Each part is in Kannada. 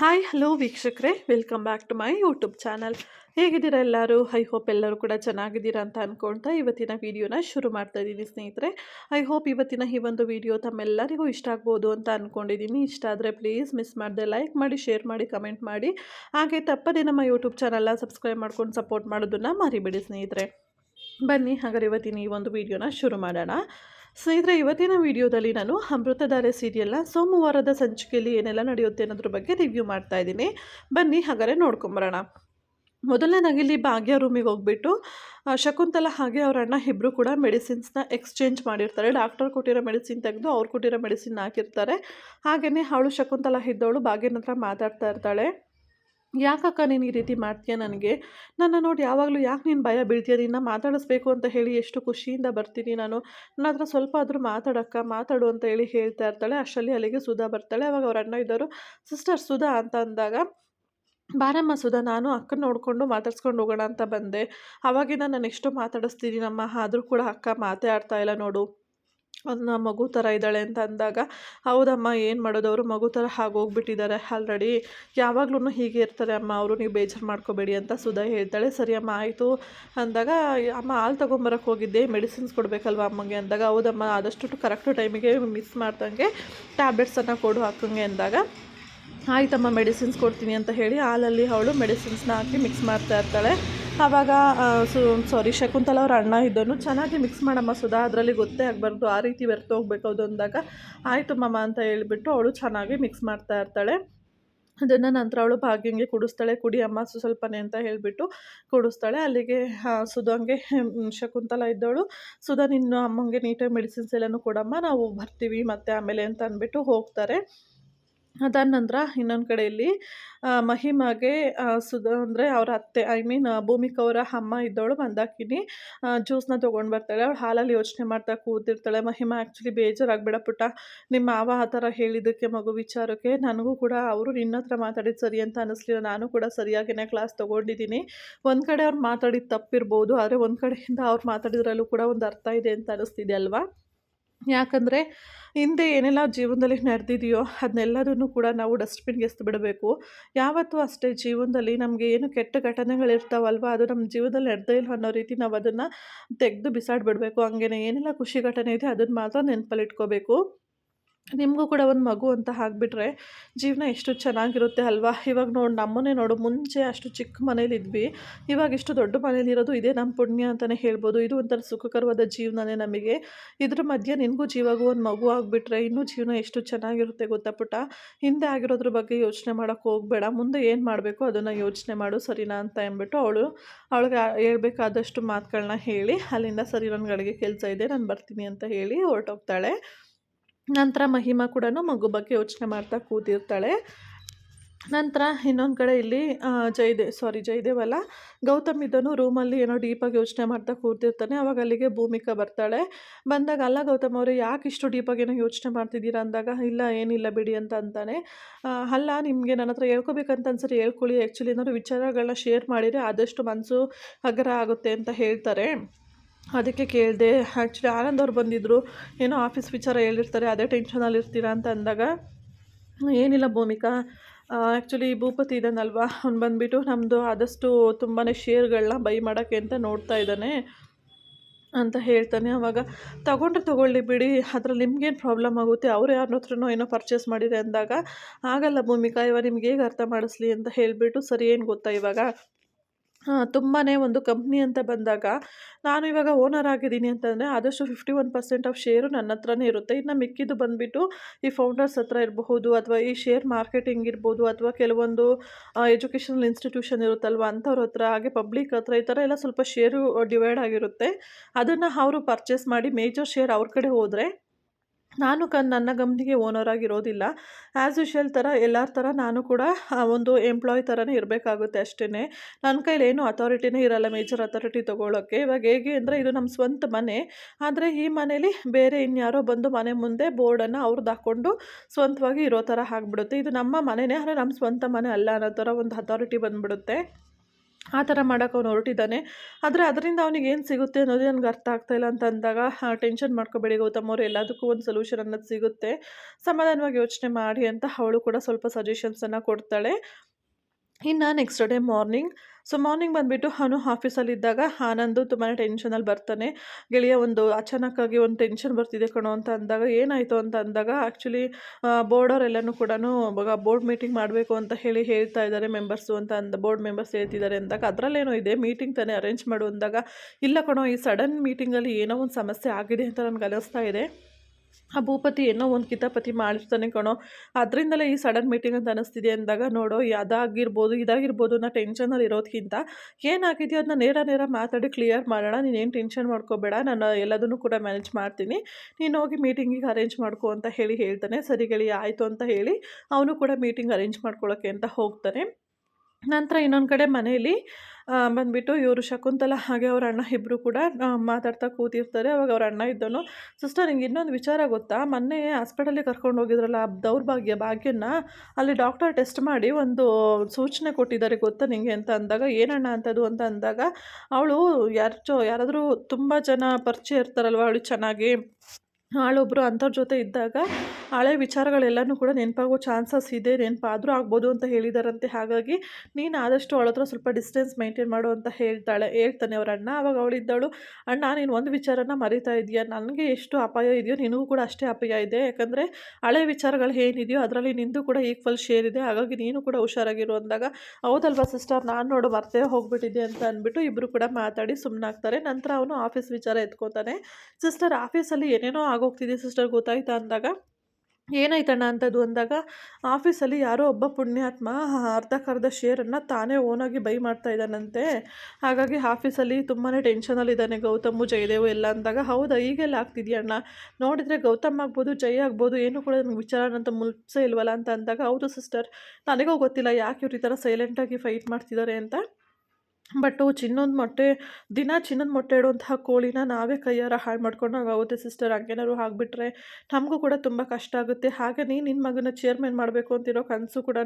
ಹಾಯ್ ಹಲೋ ವೀಕ್ಷಕರೇ. Welcome back to my YouTube channel ಹೇಗಿದ್ದೀರಾ ಎಲ್ಲರೂ? ಐ ಹೋಪ್ ಎಲ್ಲರೂ ಕೂಡ ಚೆನ್ನಾಗಿದ್ದೀರಾ ಅಂತ ಅಂದ್ಕೊಳ್ತಾ ಇವತ್ತಿನ ವಿಡಿಯೋನ ಶುರು ಮಾಡ್ತಾ ಇದ್ದೀನಿ ಸ್ನೇಹಿತರೆ. ಐ ಹೋಪ್ ಇವತ್ತಿನ ಈ ಒಂದು ವಿಡಿಯೋ ತಮ್ಮೆಲ್ಲರಿಗೂ ಇಷ್ಟ ಆಗ್ಬೋದು ಅಂತ ಅಂದ್ಕೊಂಡಿದ್ದೀನಿ ಇಷ್ಟ ಆದರೆ ಪ್ಲೀಸ್ ಮಿಸ್ ಮಾಡದೆ ಲೈಕ್ ಮಾಡಿ ಶೇರ್ ಮಾಡಿ ಕಮೆಂಟ್ ಮಾಡಿ. ಹಾಗೆ ತಪ್ಪದೇ ನಮ್ಮ ಯೂಟ್ಯೂಬ್ ಚಾನಲ್ನ ಸಬ್ಸ್ಕ್ರೈಬ್ ಮಾಡ್ಕೊಂಡು ಸಪೋರ್ಟ್ ಮಾಡೋದನ್ನು ಮರಿಬೇಡಿ ಸ್ನೇಹಿತರೆ. ಬನ್ನಿ, ಹಾಗಾದ್ರೆ ಇವತ್ತಿನ ಈ ಒಂದು ವಿಡಿಯೋನ ಶುರು ಮಾಡೋಣ. ಸ್ನೇಹಿತರೆ, ಇವತ್ತಿನ ವಿಡಿಯೋದಲ್ಲಿ ನಾನು ಅಮೃತಧಾರೆ ಸೀರಿಯಲ್ನ ಸೋಮವಾರದ ಸಂಚಿಕೆಯಲ್ಲಿ ಏನೆಲ್ಲ ನಡೆಯುತ್ತೆ ಅನ್ನೋದ್ರ ಬಗ್ಗೆ ರಿವ್ಯೂ ಮಾಡ್ತಾ ಇದ್ದೀನಿ. ಬನ್ನಿ, ಹಾಗಾದರೆ ನೋಡ್ಕೊಂಬರೋಣ. ಮೊದಲನೇದಾಗಿ ಇಲ್ಲಿ ಭಾಗ್ಯ ರೂಮಿಗೆ ಹೋಗ್ಬಿಟ್ಟು ಶಕುಂತಲ ಹಾಗೆ ಅವ್ರ ಅಣ್ಣ ಇಬ್ಬರು ಕೂಡ ಮೆಡಿಸಿನ್ಸ್ನ ಎಕ್ಸ್ಚೇಂಜ್ ಮಾಡಿರ್ತಾರೆ. ಡಾಕ್ಟರ್ ಕೊಟ್ಟಿರೋ ಮೆಡಿಸಿನ್ ತೆಗೆದು ಅವ್ರು ಕೊಟ್ಟಿರೋ ಮೆಡಿಸಿನ್ ಹಾಕಿರ್ತಾರೆ. ಹಾಗೆಯೇ ಅವಳು ಶಕುಂತಲ ಇದ್ದವಳು ಭಾಗ್ಯನ ಹತ್ರ ಮಾತಾಡ್ತಾ ಇರ್ತಾಳೆ. ಯಾಕಕ್ಕ ನೀನು ಈ ರೀತಿ ಮಾಡ್ತೀಯ ನನಗೆ? ನನ್ನ ನೋಡಿ ಯಾವಾಗಲೂ ಯಾಕೆ ನೀನು ಭಯ ಬೀಳ್ತೀಯ? ನಿನ್ನ ಮಾತಾಡಿಸ್ಬೇಕು ಅಂತ ಹೇಳಿ ಎಷ್ಟು ಖುಷಿಯಿಂದ ಬರ್ತೀನಿ ನಾನು. ನನ್ನ ಹತ್ರ ಸ್ವಲ್ಪ ಆದರೂ ಮಾತಾಡಕ್ಕ, ಮಾತಾಡು ಅಂತ ಹೇಳಿ ಹೇಳ್ತಾ ಇರ್ತಾಳೆ. ಅಷ್ಟರಲ್ಲಿ ಅಲ್ಲಿಗೆ ಸುಧಾ ಬರ್ತಾಳೆ. ಅವಾಗ ಅವ್ರ ಅಣ್ಣ ಇದ್ದರು ಸಿಸ್ಟರ್ ಸುಧಾ ಅಂತ ಅಂದಾಗ, ಬಾರಮ್ಮ ಸುಧಾ, ನಾನು ಅಕ್ಕನ ನೋಡಿಕೊಂಡು ಮಾತಾಡ್ಸ್ಕೊಂಡು ಹೋಗೋಣ ಅಂತ ಬಂದೆ. ಅವಾಗಿಂದ ನಾನು ಎಷ್ಟು ಮಾತಾಡಿಸ್ತೀನಿ ನಮ್ಮ ಆದರೂ ಕೂಡ ಅಕ್ಕ ಮಾತೇ ಆಡ್ತಾ ಇಲ್ಲ ನೋಡು. ಅದನ್ನ ಮಗು ಥರ ಇದ್ದಾಳೆ ಅಂತ ಅಂದಾಗ, ಹೌದಮ್ಮ, ಏನು ಮಾಡೋದು? ಅವರು ಮಗು ಥರ ಹೋಗ್ಬಿಟ್ಟಿದ್ದಾರೆ ಆಲ್ರೆಡಿ ಯಾವಾಗ್ಲೂ ಹೀಗೆ ಇರ್ತಾರೆ, ಅಮ್ಮ, ಅವರು ನೀವು ಬೇಜಾರು ಮಾಡ್ಕೋಬೇಡಿ ಅಂತ ಸುಧಾ ಹೇಳ್ತಾಳೆ. ಸರಿ, ಅಮ್ಮ, ಆಯಿತು ಅಂದಾಗ, ಅಮ್ಮ, ಹಾಲು ತೊಗೊಂಬರಕ್ಕೆ ಹೋಗಿದ್ದೆ ಮೆಡಿಸಿನ್ಸ್ ಕೊಡಬೇಕಲ್ವ ಅಮ್ಮಂಗೆ ಅಂದಾಗ, ಹೌದಮ್ಮ ಆದಷ್ಟು ಕರೆಕ್ಟ್ ಟೈಮಿಗೆ ಮಿಸ್ ಮಾಡ್ದಂಗೆ ಟ್ಯಾಬ್ಲೆಟ್ಸನ್ನು ಕೊಡು ಹಾಕಂಗೆ ಅಂದಾಗ, ಆಯಿತಮ್ಮ ಮೆಡಿಸಿನ್ಸ್ ಕೊಡ್ತೀನಿ ಅಂತ ಹೇಳಿ ಹಾಲಲ್ಲಿ ಅವಳು ಮೆಡಿಸಿನ್ಸ್ನ ಹಾಕಿ ಮಿಕ್ಸ್ ಮಾಡ್ತಾ ಇರ್ತಾಳೆ. ಆವಾಗ ಸು ಸಾರಿ ಶಕುಂತಲ ಅವ್ರ ಅಣ್ಣ ಇದ್ದನು ಚೆನ್ನಾಗಿ ಮಿಕ್ಸ್ ಮಾಡಮ್ಮ ಸುಧಾ, ಅದರಲ್ಲಿ ಗೊತ್ತೇ ಆಗಬಾರ್ದು, ಆ ರೀತಿ ಬೆರ್ತು ಹೋಗ್ಬೇಕು ಅದು ಅಂದಾಗ. ಆಯಿತು ಮಮ್ಮ ಅಂತ ಹೇಳಿಬಿಟ್ಟು ಅವಳು ಚೆನ್ನಾಗಿ ಮಿಕ್ಸ್ ಮಾಡ್ತಾ ಇರ್ತಾಳೆ. ಅದನ್ನು ನಂತರ ಅವಳು ಭಾಗ್ಯಂಗೆ ಕುಡಿಸ್ತಾಳೆ, ಕುಡಿ ಅಮ್ಮ ಸ್ವಲ್ಪನೇ ಅಂತ ಹೇಳಿಬಿಟ್ಟು ಕುಡಿಸ್ತಾಳೆ. ಅಲ್ಲಿಗೆ ಸುಧಾಂಗೆ ಶಕುಂತಲ ಇದ್ದವಳು, ಸುಧಾ, ನಿನ್ನ ಅಮ್ಮಂಗೆ ನೀಟಾಗಿ ಮೆಡಿಸಿನ್ಸ್ ಎಲ್ಲನೂ ಕೊಡಮ್ಮ, ನಾವು ಬರ್ತೀವಿ ಮತ್ತೆ ಆಮೇಲೆ ಅಂತ ಅಂದ್ಬಿಟ್ಟು ಹೋಗ್ತಾರೆ. ಅದಾದ ನಂತರ ಇನ್ನೊಂದು ಕಡೆಯಲ್ಲಿ ಮಹಿಮಾಗೆ ಸುಧಾ ಅಂದರೆ ಅವ್ರ ಅತ್ತೆ ಐ ಮೀನ್ ಭೂಮಿಕಾ ಅವರ ಅಮ್ಮ ಇದ್ದವಳು ಬಂದಾಕಿನಿ. ಜ್ಯೂಸ್ನ ತೊಗೊಂಡು ಬರ್ತಾಳೆ. ಅವಳು ಹಾಲಲ್ಲಿ ಯೋಚನೆ ಮಾಡ್ತಾ ಕೂತಿರ್ತಾಳೆ. ಮಹಿಮಾ ಆ್ಯಕ್ಚುಲಿ ಬೇಜಾರಾಗಬೇಡ ಪುಟ್ಟ. ನಿಮ್ಮ ಮಾವ ಆ ಥರ ಹೇಳಿದ್ದಕ್ಕೆ ಮಗು ವಿಚಾರಕ್ಕೆ ನನಗೂ ಕೂಡ ಅವರು ನಿನ್ನ ಹತ್ರ ಮಾತಾಡಿದ್ದು ಸರಿ ಅಂತ ಅನ್ನಿಸ್ಲಿಲ್ಲ ನಾನು ಕೂಡ ಸರಿಯಾಗಿನೇ ಕ್ಲಾಸ್ ತೊಗೊಂಡಿದ್ದೀನಿ ಒಂದು ಕಡೆ ಅವ್ರು ಮಾತಾಡಿದ್ದು ತಪ್ಪಿರ್ಬೋದು, ಆದರೆ ಒಂದು ಕಡೆಯಿಂದ ಅವ್ರು ಮಾತಾಡಿದ್ರಲ್ಲೂ ಕೂಡ ಒಂದು ಅರ್ಥ ಇದೆ ಅಂತ ಅನ್ನಿಸ್ತಿದೆ ಅಲ್ವಾ? ಯಾಕಂದರೆ ಹಿಂದೆ ಏನೆಲ್ಲ ಜೀವನದಲ್ಲಿ ನಡೆದಿದೆಯೋ ಅದನ್ನೆಲ್ಲದನ್ನು ಕೂಡ ನಾವು ಡಸ್ಟ್ಬಿನ್ಗೆ ಎಸ್ದು ಬಿಡಬೇಕು. ಯಾವತ್ತೂ ಅಷ್ಟೇ ಜೀವನದಲ್ಲಿ ನಮಗೆ ಏನು ಕೆಟ್ಟ ಘಟನೆಗಳಿರ್ತಾವಲ್ವ ಅದು ನಮ್ಮ ಜೀವನದಲ್ಲಿ ನಡೆದೇ ಇಲ್ಲ ಅನ್ನೋ ರೀತಿ ನಾವು ಅದನ್ನು ತೆಗೆದು ಬಿಸಾಡಿಬಿಡ್ಬೇಕು. ಹಂಗೆ ಏನೆಲ್ಲ ಖುಷಿ ಘಟನೆ ಇದೆ ಅದನ್ನು ಮಾತ್ರ ನೆನಪಲ್ಲಿ ಇಟ್ಕೋಬೇಕು. ನಿಮಗೂ ಕೂಡ ಒಂದು ಮಗು ಅಂತ ಹಾಕ್ಬಿಟ್ರೆ ಜೀವನ ಎಷ್ಟು ಚೆನ್ನಾಗಿರುತ್ತೆ ಅಲ್ವಾ? ಇವಾಗ ನೋಡಿ ನಮ್ಮನ್ನೇ ನೋಡು, ಮುಂಚೆ ಅಷ್ಟು ಚಿಕ್ಕ ಮನೇಲಿದ್ವಿ ಇವಾಗ ಇಷ್ಟು ದೊಡ್ಡ ಮನೇಲಿರೋದು ಇದೇ ನಮ್ಮ ಪುಣ್ಯ ಅಂತಲೇ ಹೇಳ್ಬೋದು. ಇದು ಒಂಥರ ಸುಖಕರವಾದ ಜೀವನನೇ ನಮಗೆ. ಇದ್ರ ಮಧ್ಯೆ ನಿನಗೂ ಜೀವಾಗೂ ಒಂದು ಮಗು ಆಗಿಬಿಟ್ರೆ ಇನ್ನೂ ಜೀವನ ಎಷ್ಟು ಚೆನ್ನಾಗಿರುತ್ತೆ ಗೊತ್ತಾ ಪುಟ್ಟ ಹಿಂದೆ ಆಗಿರೋದ್ರ ಬಗ್ಗೆ ಯೋಚನೆ ಮಾಡೋಕ್ಕೆ ಹೋಗಬೇಡ. ಮುಂದೆ ಏನು ಮಾಡಬೇಕು ಅದನ್ನು ಯೋಚನೆ ಮಾಡು, ಸರಿನಾ ಅಂತ ಅಂದ್ಬಿಟ್ಟು ಅವಳು, ಅವಳಿಗೆ ಹೇಳ್ಬೇಕಾದಷ್ಟು ಮಾತುಗಳನ್ನ ಹೇಳಿ, ಅಲ್ಲಿಂದ ಸರಿ ಅಡುಗೆ ಕೆಲಸ ಇದೆ, ನಾನು ಬರ್ತೀನಿ ಅಂತ ಹೇಳಿ ಹೊರಟೋಗ್ತಾಳೆ. ನಂತರ ಮಹಿಮಾ ಕೂಡ ಮಗು ಬಗ್ಗೆ ಯೋಚನೆ ಮಾಡ್ತಾ ಕೂತಿರ್ತಾಳೆ. ನಂತರ ಇನ್ನೊಂದು ಕಡೆ ಇಲ್ಲಿ ಜಯದೇವ್ ಸಾರಿ ಜಯದೇವ್ ಅಲ್ಲ, ಗೌತಮ್ ಇದ್ದನು ರೂಮಲ್ಲಿ ಏನೋ ಡೀಪಾಗಿ ಯೋಚನೆ ಮಾಡ್ತಾ ಕೂತಿರ್ತಾನೆ. ಅವಾಗ ಅಲ್ಲಿಗೆ ಭೂಮಿಕಾ ಬರ್ತಾಳೆ. ಬಂದಾಗ, ಅಲ್ಲ ಗೌತಮ್ ಅವರು, ಯಾಕೆ ಇಷ್ಟು ಡೀಪಾಗಿ ಏನೋ ಯೋಚನೆ ಮಾಡ್ತಿದ್ದೀರಾ? ಅಂದಾಗ, ಇಲ್ಲ, ಏನಿಲ್ಲ ಬಿಡಿ ಅಂತ ಅಂತಾನೆ. ಅಲ್ಲ, ನಿಮಗೆ ನನ್ನ ಹತ್ರ ಹೇಳ್ಕೊಬೇಕಂತ ಅನ್ಸರಿ ಹೇಳ್ಕೊಳ್ಳಿ ಆ್ಯಕ್ಚುಲಿ ಏನಾದ್ರು ವಿಚಾರಗಳನ್ನ ಶೇರ್ ಮಾಡಿದರೆ ಆದಷ್ಟು ಮನಸ್ಸು ಹಗರ ಆಗುತ್ತೆ ಅಂತ ಹೇಳ್ತಾರೆ. ಅದಕ್ಕೆ ಕೇಳಿದೆ ಆ್ಯಕ್ಚುಲಿ ಆನಂದ್ ಅವ್ರು ಬಂದಿದ್ದರು ಏನೋ ಆಫೀಸ್ ವಿಚಾರ ಹೇಳಿರ್ತಾರೆ, ಅದೇ ಟೆನ್ಷನಲ್ಲಿ ಇರ್ತೀರಾ ಅಂತ ಅಂದಾಗ, ಏನಿಲ್ಲ ಭೂಮಿಕಾ ಆ್ಯಕ್ಚುಲಿ ಭೂಪತಿ ಇದ್ದಾನಲ್ವಾ ಅವ್ನು ಬಂದುಬಿಟ್ಟು ನಮ್ಮದು ಆದಷ್ಟು ತುಂಬಾ ಶೇರ್ಗಳನ್ನ ಬೈ ಮಾಡೋಕ್ಕೆ ಅಂತ ನೋಡ್ತಾ ಇದ್ದಾನೆ ಅಂತ ಹೇಳ್ತಾನೆ ಅವಾಗ. ತಗೊಂಡ್ರೆ ತಗೊಳ್ಳಿ ಬಿಡಿ, ಅದ್ರಲ್ಲಿ ನಿಮ್ಗೇನು ಪ್ರಾಬ್ಲಮ್ ಆಗುತ್ತೆ? ಅವ್ರು ಯಾರ ಹತ್ರನೋ ಏನೋ ಪರ್ಚೇಸ್ ಮಾಡಿದೆ ಅಂದಾಗ, ಆಗಲ್ಲ ಭೂಮಿಕಾ, ಇವಾಗ ನಿಮ್ಗೆ ಹೇಗೆ ಅರ್ಥ ಮಾಡಿಸ್ಲಿ? ಅಂತ ಹೇಳಿಬಿಟ್ಟು, ಸರಿ, ಏನು ಗೊತ್ತಾ ಇವಾಗ? ತುಂಬಾ ಒಂದು ಕಂಪ್ನಿ ಅಂತ ಬಂದಾಗ ನಾನು ಇವಾಗ ಓನರ್ ಆಗಿದ್ದೀನಿ ಅಂತಂದರೆ ಆದಷ್ಟು fifty one percent of share ನನ್ನ ಹತ್ರನೇ ಇರುತ್ತೆ. ಇನ್ನು ಮಿಕ್ಕಿದ್ದು ಬಂದುಬಿಟ್ಟು ಈ ಫೌಂಡರ್ಸ್ ಹತ್ರ ಇರಬಹುದು ಅಥವಾ ಈ ಶೇರ್ ಮಾರ್ಕೆಟಿಂಗ್ ಇರ್ಬೋದು ಅಥವಾ ಕೆಲವೊಂದು ಎಜುಕೇಷನಲ್ ಇನ್ಸ್ಟಿಟ್ಯೂಷನ್ ಇರುತ್ತಲ್ವ ಅಂಥವ್ರ ಹತ್ರ, ಹಾಗೆ ಪಬ್ಲಿಕ್ ಹತ್ರ ಈ ಥರ ಎಲ್ಲ ಸ್ವಲ್ಪ ಶೇರು ಡಿವೈಡ್ ಆಗಿರುತ್ತೆ. ಅದನ್ನು ಅವರು ಪರ್ಚೇಸ್ ಮಾಡಿ ಮೇಜರ್ ಶೇರ್ ಅವ್ರ ಕಡೆ ಹೋದರೆ ನಾನು ಕ, ನನ್ನ ಕಂಪ್ನಿಗೆ ಓನರ್ ಆಗಿರೋದಿಲ್ಲ. ಆ್ಯಸ್ ಯೂಶ್ವಲ್ ಥರ ಎಲ್ಲರ ಥರ ನಾನು ಕೂಡ ಒಂದು ಎಂಪ್ಲಾಯ್ ಥರನೇ ಇರಬೇಕಾಗುತ್ತೆ ಅಷ್ಟೇ ನನ್ನ ಕೈಲಿ ಏನು ಅಥಾರಿಟಿನೇ ಇರಲ್ಲ ಮೇಜರ್ ಅಥಾರಿಟಿ ತೊಗೊಳೋಕ್ಕೆ. ಇವಾಗ ಹೇಗೆ ಅಂದರೆ ಇದು ನಮ್ಮ ಸ್ವಂತ ಮನೆ. ಆದರೆ ಈ ಮನೇಲಿ ಬೇರೆ ಇನ್ಯಾರೋ ಬಂದು ಮನೆ ಮುಂದೆ ಬೋರ್ಡನ್ನು ಅವ್ರದ್ದು ಹಾಕ್ಕೊಂಡು ಸ್ವಂತವಾಗಿ ಇರೋ ಥರ ಆಗಿಬಿಡುತ್ತೆ. ಇದು ನಮ್ಮ ಮನೆನೇ ಅಂದರೆ ನಮ್ಮ ಸ್ವಂತ ಮನೆ ಅಲ್ಲ ಅನ್ನೋ ಥರ ಒಂದು ಅಥಾರಿಟಿ ಬಂದುಬಿಡುತ್ತೆ. ಆ ಥರ ಮಾಡೋಕೆ ಅವ್ನು ಹೊರಟಿದ್ದಾನೆ. ಆದರೆ ಅದರಿಂದ ಅವನಿಗೆ ಏನು ಸಿಗುತ್ತೆ ಅನ್ನೋದು ನನಗೆ ಅರ್ಥ ಆಗ್ತಾಯಿಲ್ಲ ಅಂತ ಅಂದಾಗ ಟೆನ್ಷನ್ ಮಾಡ್ಕೋಬೇಡಿ ಗೌತಮ್ ಅವರು, ಎಲ್ಲದಕ್ಕೂ ಒಂದು ಸೊಲ್ಯೂಷನ್ ಅನ್ನೋದು ಸಿಗುತ್ತೆ. ಸಮಾಧಾನವಾಗಿ ಯೋಚನೆ ಮಾಡಿ ಅಂತ ಅವಳು ಕೂಡ ಸ್ವಲ್ಪ ಸಜೆಷನ್ಸನ್ನು ಕೊಡ್ತಾಳೆ. ಇನ್ನು next day morning so morning ಬಂದುಬಿಟ್ಟು ಅವನು ಆಫೀಸಲ್ಲಿದ್ದಾಗ ಆನಂದು ತುಂಬಾ ಟೆನ್ಷನಲ್ಲಿ ಬರ್ತಾನೆ. ಗೆಳೆಯ ಒಂದು ಅಚಾನಕ್ಕಾಗಿ ಒಂದು ಟೆನ್ಷನ್ ಬರ್ತಿದೆ ಕಣೋ ಅಂತ ಅಂದಾಗ, ಏನಾಯಿತು ಅಂತ ಅಂದಾಗ ಆ್ಯಕ್ಚುಲಿ ಬೋರ್ಡವರೆಲ್ಲನೂ ಕೂಡ ಬೋರ್ಡ್ ಮೀಟಿಂಗ್ ಮಾಡಬೇಕು ಅಂತ ಹೇಳಿ ಹೇಳ್ತಾ ಇದ್ದಾರೆ ಮೆಂಬರ್ಸು ಅಂತ ಅಂದ ಬೋರ್ಡ್ ಮೆಂಬರ್ಸ್ ಹೇಳ್ತಿದ್ದಾರೆ ಅಂದಾಗ, ಅದರಲ್ಲೇನೋ ಇದೆ ಮೀಟಿಂಗ್ ತಾನೇ ಅರೇಂಜ್ ಮಾಡು ಅಂದಾಗ, ಇಲ್ಲ ಕಣೋ, ಈ ಸಡನ್ ಮೀಟಿಂಗಲ್ಲಿ ಏನೋ ಒಂದು ಸಮಸ್ಯೆ ಆಗಿದೆ ಅಂತ ನನಗೆ ಅನಿಸ್ತಾ ಇದೆ. ಆ ಭೂಪತಿ ಏನೋ ಒಂದು ಕಿತಾಪತಿ ಮಾಡಿಸ್ತಾನೆ ಕಣೋ. ಅದರಿಂದಲೇ ಈ ಸಡನ್ ಮೀಟಿಂಗ್ ಅಂತ ಅನ್ನಿಸ್ತಿದೆ ಅಂದಾಗ ನೋಡು ಅದಾಗಿರ್ಬೋದು ಇದಾಗಿರ್ಬೋದು ನಾ ಟೆನ್ಷನಲ್ಲಿ ಇರೋದಕ್ಕಿಂತ ಏನಾಗಿದೆಯೋ ಅದನ್ನ ನೇರ ನೇರ ಮಾತಾಡಿ ಕ್ಲಿಯರ್ ಮಾಡೋಣ, ನೀನೇನು ಟೆನ್ಷನ್ ಮಾಡ್ಕೋಬೇಡ, ನಾನು ಎಲ್ಲದನ್ನು ಕೂಡ ಮ್ಯಾನೇಜ್ ಮಾಡ್ತೀನಿ. ನೀನು ಹೋಗಿ ಮೀಟಿಂಗಿಗೆ ಅರೇಂಜ್ ಮಾಡ್ಕೊ ಅಂತ ಹೇಳಿ ಹೇಳ್ತಾನೆ. ಸರಿ ಆಯಿತು ಅಂತ ಹೇಳಿ ಅವನು ಕೂಡ ಮೀಟಿಂಗ್ ಅರೇಂಜ್ ಮಾಡ್ಕೊಳ್ಳೋಕ್ಕೆ ಅಂತ ಹೋಗ್ತಾನೆ. ನಂತರ ಇನ್ನೊಂದು ಕಡೆ ಮನೆಯಲ್ಲಿ ಬಂದುಬಿಟ್ಟು ಇವರು ಶಕುಂತಲ ಹಾಗೆ ಅವ್ರ ಅಣ್ಣ ಇಬ್ಬರು ಕೂಡ ಮಾತಾಡ್ತಾ ಕೂತಿರ್ತಾರೆ. ಅವಾಗ ಅವ್ರ ಅಣ್ಣ ಇದ್ದನು ಸಿಸ್ಟರ್, ನಿಂಗೆ ಇನ್ನೊಂದು ವಿಚಾರ ಗೊತ್ತಾ? ಮೊನ್ನೆ ಹಾಸ್ಪಿಟಲಿಗೆ ಕರ್ಕೊಂಡು ಹೋಗಿದ್ರಲ್ಲ ದೌರ್ಭಾಗ್ಯ ಭಾಗ್ಯನ? ಅಲ್ಲಿ ಡಾಕ್ಟರ್ ಟೆಸ್ಟ್ ಮಾಡಿ ಒಂದು ಸೂಚನೆ ಕೊಟ್ಟಿದ್ದಾರೆ ಗೊತ್ತಾ ನಿಂಗೆ? ಅಂತ ಅಂದಾಗ, ಏನಣ್ಣ ಅಂತದು? ಅಂತ ಅಂದಾಗ, ಅವಳು ಯಾರು ಯಾರಾದರೂ ತುಂಬ ಜನ ಪರಿಚಯ ಇರ್ತಾರಲ್ವ, ಅವಳು ಚೆನ್ನಾಗಿ? ಆಳೊಬ್ಬರು ಅಂಥವ್ರ ಜೊತೆ ಇದ್ದಾಗ ಹಳೆ ವಿಚಾರಗಳೆಲ್ಲನೂ ಕೂಡ ನೆನಪಾಗೋ ಚಾನ್ಸಸ್ ಇದೆ, ನೆನಪಾದರೂ ಆಗ್ಬೋದು ಅಂತ ಹೇಳಿದಾರಂತೆ. ಹಾಗಾಗಿ ನೀನು ಆದಷ್ಟು ಅವಳ ಹತ್ರ ಸ್ವಲ್ಪ ಡಿಸ್ಟೆನ್ಸ್ ಮೇಂಟೈನ್ ಮಾಡು ಅಂತ ಹೇಳ್ತಾಳೆ, ಹೇಳ್ತಾನೆ ಅವ್ರ ಅಣ್ಣ. ಅವಾಗ ಅವಳಿದ್ದಾಳು ಅಣ್ಣ, ನೀನು ಒಂದು ವಿಚಾರನ ಮರಿತಾ ಇದೆಯಾ? ನನಗೆ ಎಷ್ಟು ಅಪಾಯ ಇದೆಯೋ ನಿನಗೂ ಕೂಡ ಅಷ್ಟೇ ಅಪಾಯ ಇದೆ. ಯಾಕಂದರೆ ಹಳೆ ವಿಚಾರಗಳು ಏನಿದೆಯೋ ಅದರಲ್ಲಿ ನಿಂದು ಕೂಡ ಈಕ್ವಲ್ ಶೇರ್ ಇದೆ. ಹಾಗಾಗಿ ನೀನು ಕೂಡ ಹುಷಾರಾಗಿರು ಅಂದಾಗ, ಹೌದಲ್ವಾ ಸಿಸ್ಟರ್, ನಾನು ನೋಡು ಮರ್ತೇ ಹೋಗ್ಬಿಟ್ಟಿದೆ ಅಂತ ಅಂದ್ಬಿಟ್ಟು ಇಬ್ಬರು ಕೂಡ ಮಾತಾಡಿ ಸುಮ್ಮನಾಗ್ತಾರೆ ನಂತರ ಅವನು ಆಫೀಸ್ ವಿಚಾರ ಎತ್ಕೋತಾನೆ. ಸಿಸ್ಟರ್, ಆಫೀಸಲ್ಲಿ ಏನೇನೋ ಆಗೋಗ್ತಿದೆ ಸಿಸ್ಟರ್ ಗೊತ್ತಾಯ್ತಾ ಅಂದಾಗ? ಏನಾಯ್ತಣ್ಣ ಅಂತದ್ದು ಅಂದಾಗ, ಆಫೀಸಲ್ಲಿ ಯಾರೋ ಒಬ್ಬ ಪುಣ್ಯಾತ್ಮ ಅರ್ಧಕ್ಕರ್ಧ ಶೇರನ್ನು ತಾನೇ ಓನಾಗಿ ಬೈ ಮಾಡ್ತಾ ಇದ್ದಾನಂತೆ. ಹಾಗಾಗಿ ಆಫೀಸಲ್ಲಿ ತುಂಬಾ ಟೆನ್ಷನಲ್ಲಿದ್ದಾನೆ ಗೌತಮು, ಜಯದೇವು ಎಲ್ಲ ಅಂದಾಗ. ಹೌದಾ, ಈಗೆಲ್ಲ ಆಗ್ತಿದೆಯಣ್ಣ ನೋಡಿದರೆ ಗೌತಮ್ ಆಗ್ಬೋದು ಜೈ ಆಗ್ಬೋದು, ಏನು ಕೂಡ ನನಗೆ ವಿಚಾರ ಅಂತ ಮುಲ್ಸೇ ಇಲ್ವಲ್ಲ ಅಂತ ಅಂದಾಗ. ಹೌದು ಸಿಸ್ಟರ್, ನನಗೂ ಗೊತ್ತಿಲ್ಲ ಯಾಕೆ ಇವ್ರು ಈ ಥರ ಸೈಲೆಂಟಾಗಿ ಫೈಟ್ ಮಾಡ್ತಿದ್ದಾರೆ ಅಂತ. ಬಟ್ಟು ಚಿನ್ನದ ಮೊಟ್ಟೆ, ದಿನ ಚಿನ್ನದ ಮೊಟ್ಟೆ ಇಡುವಂತಹ ಕೋಳಿನ ನಾವೇ ಕೈಯಾರ ಹಾಳು ಮಾಡ್ಕೊಂಡಾಗುತ್ತೆ ಸಿಸ್ಟರ್ ಹಂಗೇನಾದ್ರು ಆಗಿಬಿಟ್ರೆ ನಮಗೂ ಕೂಡ ತುಂಬ ಕಷ್ಟ ಆಗುತ್ತೆ. ಹಾಗೆ ನೀನು ನಿನ್ನ ಮಗನ ಚೇರ್ಮನ್ ಮಾಡಬೇಕು ಅಂತಿರೋ ಕನಸು ಕೂಡ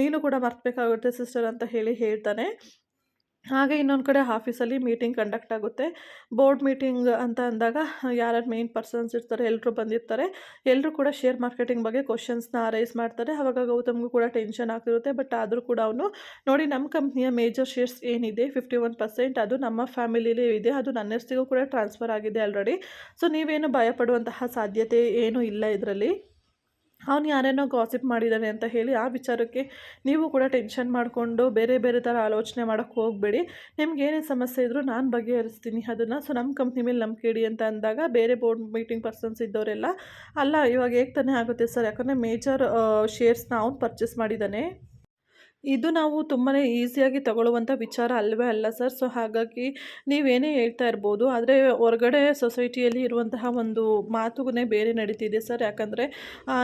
ನೀನು ಕೂಡ ಮರ್ತಬೇಕಾಗುತ್ತೆ ಸಿಸ್ಟರ್ ಅಂತ ಹೇಳಿ ಹೇಳ್ತಾನೆ. ಹಾಗೆ ಇನ್ನೊಂದು ಕಡೆ ಆಫೀಸಲ್ಲಿ ಮೀಟಿಂಗ್ ಕಂಡಕ್ಟ್ ಆಗುತ್ತೆ. ಬೋರ್ಡ್ ಮೀಟಿಂಗ್ ಅಂತ ಅಂದಾಗ, ಯಾರ್ಯಾರು ಮೇನ್ ಪರ್ಸನ್ಸ್ ಇರ್ತಾರೆ ಎಲ್ಲರೂ ಬಂದಿರ್ತಾರೆ. ಎಲ್ಲರೂ ಕೂಡ ಶೇರ್ ಮಾರ್ಕೆಟಿಂಗ್ ಬಗ್ಗೆ ಕ್ವಶನ್ಸ್ನ ರೈಸ್ ಮಾಡ್ತಾರೆ. ಆವಾಗ ಗೌತಮ್ಗೂ ಕೂಡ ಟೆನ್ಷನ್ ಆಗ್ತಿರುತ್ತೆ. ಬಟ್ ಆದರೂ ಕೂಡ ಅವನು, ನೋಡಿ ನಮ್ಮ ಕಂಪ್ನಿಯ ಮೇಜರ್ ಶೇರ್ಸ್ ಏನಿದೆ ಫಿಫ್ಟಿ ಒನ್ ಪರ್ಸೆಂಟ್ ಅದು ನಮ್ಮ ಫ್ಯಾಮಿಲಿಲಿ ಇದೆ. ಅದು ನನ್ನ ಕೂಡ ಟ್ರಾನ್ಸ್ಫರ್ ಆಗಿದೆ ಆಲ್ರೆಡಿ ಸೊ ನೀವೇನು ಭಯಪಡುವಂತಹ ಸಾಧ್ಯತೆ ಏನೂ ಇಲ್ಲ ಇದರಲ್ಲಿ. ಅವನು ಯಾರೇನೋ ಗಾಸಿಪ್ ಮಾಡಿದ್ದಾನೆ ಅಂತ ಹೇಳಿ ಆ ವಿಚಾರಕ್ಕೆ ನೀವು ಕೂಡ ಟೆನ್ಷನ್ ಮಾಡಿಕೊಂಡು ಬೇರೆ ಬೇರೆ ಥರ ಆಲೋಚನೆ ಮಾಡೋಕ್ಕೆ ಹೋಗಬೇಡಿ. ನಿಮ್ಗೆ ಏನೇ ಸಮಸ್ಯೆ ಇದ್ದರೂ ನಾನು ಬಗೆಹರಿಸ್ತೀನಿ. ಅದನ್ನು ಸೊ ನಮ್ಮ ಕಂಪ್ನಿ ಮೇಲೆ ನಂಬಿಕೆ ಇಡಿ ಅಂತ ಅಂದಾಗ ಬೇರೆ ಬೋರ್ಡ್ ಮೀಟಿಂಗ್ ಪರ್ಸನ್ಸ್ ಇದ್ದವರೆಲ್ಲ, ಅಲ್ಲ ಇವಾಗ ಹೇಗೆ ತಾನೇ ಆಗುತ್ತೆ ಸರ್? ಯಾಕಂದರೆ ಮೇಜರ್ ಶೇರ್ಸ್ನ ಅವ್ನು ಪರ್ಚೇಸ್ ಮಾಡಿದ್ದಾನೆ ಇದು ನಾವು ತುಂಬಾ ಈಸಿಯಾಗಿ ತಗೊಳ್ಳುವಂಥ ವಿಚಾರ ಅಲ್ಲವೇ ಅಲ್ಲ ಸರ್ ಸೊ ಹಾಗಾಗಿ ನೀವೇನೇ ಹೇಳ್ತಾ ಇರ್ಬೋದು, ಆದರೆ ಹೊರಗಡೆ ಸೊಸೈಟಿಯಲ್ಲಿ ಇರುವಂತಹ ಒಂದು ಮಾತುಗೇ ಬೇರೆ ನಡೀತಿದೆ ಸರ್ ಯಾಕಂದರೆ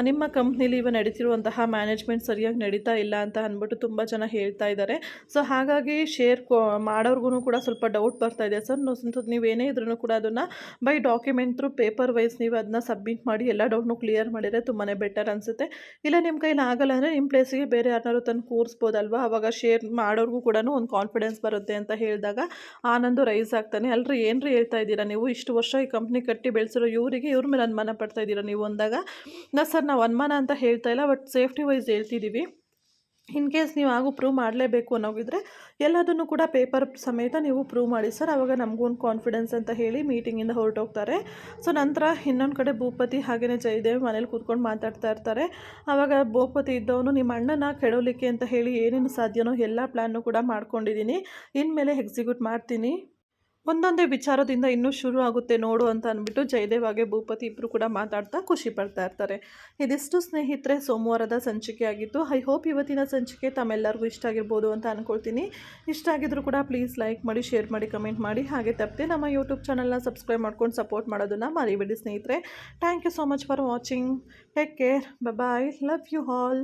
ನಿಮ್ಮ ಕಂಪ್ನಿಲಿ ಇವ ನಡೀತಿರುವಂತಹ ಮ್ಯಾನೇಜ್ಮೆಂಟ್ ಸರಿಯಾಗಿ ನಡೀತಾ ಇಲ್ಲ ಅಂತ ಅಂದ್ಬಿಟ್ಟು ತುಂಬ ಜನ ಹೇಳ್ತಾ ಇದ್ದಾರೆ ಸೊ ಹಾಗಾಗಿ ಶೇರ್ ಮಾಡೋರ್ಗು ಕೂಡ ಸ್ವಲ್ಪ ಡೌಟ್ ಬರ್ತಾ ಇದೆ ಸರ್ ನೀವೇನೇ ಇದ್ರೂ ಕೂಡ ಅದನ್ನು by document through paper wise ನೀವು ಅದನ್ನ ಸಬ್ಮಿಟ್ ಮಾಡಿ, ಎಲ್ಲ ಡೌಟ್ನು ಕ್ಲಿಯರ್ ಮಾಡಿದರೆ ತುಂಬಾ ಬೆಟರ್ ಅನಿಸುತ್ತೆ. ಇಲ್ಲ ನಿಮ್ಮ ಕೈಲಿ ಆಗಲ್ಲ ಅಂದರೆ ನಿಮ್ಮ ಪ್ಲೇಸಿಗೆ ಬೇರೆ ಯಾರನ್ನಾರು ತಂದು ಕೂರಿಸ್ಬೋದು. ಮಾಡ್ಬೋದಲ್ವ ಅವಾಗ ಶೇರ್ ಮಾಡೋರ್ಗೂ ಕೂಡ ಒಂದು ಕಾನ್ಫಿಡೆನ್ಸ್ ಬರುತ್ತೆ ಅಂತ ಹೇಳಿದಾಗ ಆನಂದು ರೈಸ್ ಆಗ್ತಾನೆ. ಅಲ್ರಿ, ಏನ್ರಿ ಹೇಳ್ತಾ ಇದ್ದೀರಾ ನೀವು? ಇಷ್ಟು ವರ್ಷ ಈ ಕಂಪ್ನಿ ಕಟ್ಟಿ ಬೆಳೆಸಿರೋ ಇವರಿಗೆ ಇವ್ರ ಮೇಲೆ ಅನುಮಾನ ಪಡ್ತಾ ಇದ್ದೀರಾ ನೀವು ಅಂದಾಗ, ನಾ ಸರ್ ನಾವು ಅನುಮಾನ ಅಂತ ಹೇಳ್ತಾ ಇಲ್ಲ ಬಟ್ ಸೇಫ್ಟಿ ವೈಸ್ ಹೇಳ್ತಿದ್ದೀವಿ ಇನ್ ಕೇಸ್ ನೀವು ಹಾಗೂ ಪ್ರೂವ್ ಮಾಡಲೇಬೇಕು ಅನ್ನೋಗಿದ್ರೆ, ಎಲ್ಲದನ್ನು ಕೂಡ ಪೇಪರ್ ಸಮೇತ ನೀವು ಪ್ರೂವ್ ಮಾಡಿ. ಸರ್, ಅವಾಗ ನಮಗೂ ಒಂದು ಕಾನ್ಫಿಡೆನ್ಸ್ ಅಂತ ಹೇಳಿ ಮೀಟಿಂಗಿಂದ ಹೊರಟೋಗ್ತಾರೆ. ಸೊ ನಂತರ ಇನ್ನೊಂದು ಕಡೆ ಭೂಪತಿ ಹಾಗೆಯೇ ಜಯದೇವ್ ಮನೇಲಿ ಕೂತ್ಕೊಂಡು ಮಾತಾಡ್ತಾ ಇರ್ತಾರೆ. ಆವಾಗ ಭೂಪತಿ ಇದ್ದವನು, ನಿಮ್ಮ ಅಣ್ಣನ ಕೆಡೋಲಿಕ್ಕೆ ಅಂತ ಹೇಳಿ ಏನೇನು ಸಾಧ್ಯನೋ ಎಲ್ಲ ಪ್ಲ್ಯಾನ್ನು ಕೂಡ ಮಾಡ್ಕೊಂಡಿದ್ದೀನಿ ಇನ್ಮೇಲೆ ಎಕ್ಸಿಕ್ಯೂಟ್ ಮಾಡ್ತೀನಿ. ಒಂದೊಂದೇ ವಿಚಾರದಿಂದ ಇನ್ನೂ ಶುರು ಆಗುತ್ತೆ ನೋಡು ಅಂತ ಅಂದ್ಬಿಟ್ಟು ಜಯದೇವಾಗೆ ಭೂಪತಿ ಇಬ್ಬರು ಕೂಡ ಮಾತಾಡ್ತಾ ಖುಷಿ ಪಡ್ತಾ ಇರ್ತಾರೆ. ಇದಿಷ್ಟು ಸ್ನೇಹಿತರೆ, ಸೋಮವಾರದ ಸಂಚಿಕೆ ಆಗಿತ್ತು. ಐ ಹೋಪ್ ಇವತ್ತಿನ ಸಂಚಿಕೆ ತಮ್ಮೆಲ್ಲರಿಗೂ ಇಷ್ಟ ಆಗಿರ್ಬೋದು ಅಂತ ಅಂದ್ಕೊಳ್ತೀನಿ ಇಷ್ಟ ಆಗಿದ್ರು ಕೂಡ ಪ್ಲೀಸ್ ಲೈಕ್ ಮಾಡಿ, ಶೇರ್ ಮಾಡಿ, ಕಮೆಂಟ್ ಮಾಡಿ. ಹಾಗೆ ತಪ್ಪದೆ ನಮ್ಮ ಯೂಟ್ಯೂಬ್ ಚಾನಲ್ನ ಸಬ್ಸ್ಕ್ರೈಬ್ ಮಾಡ್ಕೊಂಡು ಸಪೋರ್ಟ್ ಮಾಡೋದನ್ನು ಮರಿಬೇಡಿ ಸ್ನೇಹಿತರೆ. Thank you so much for watching. Take care. Bye love you all.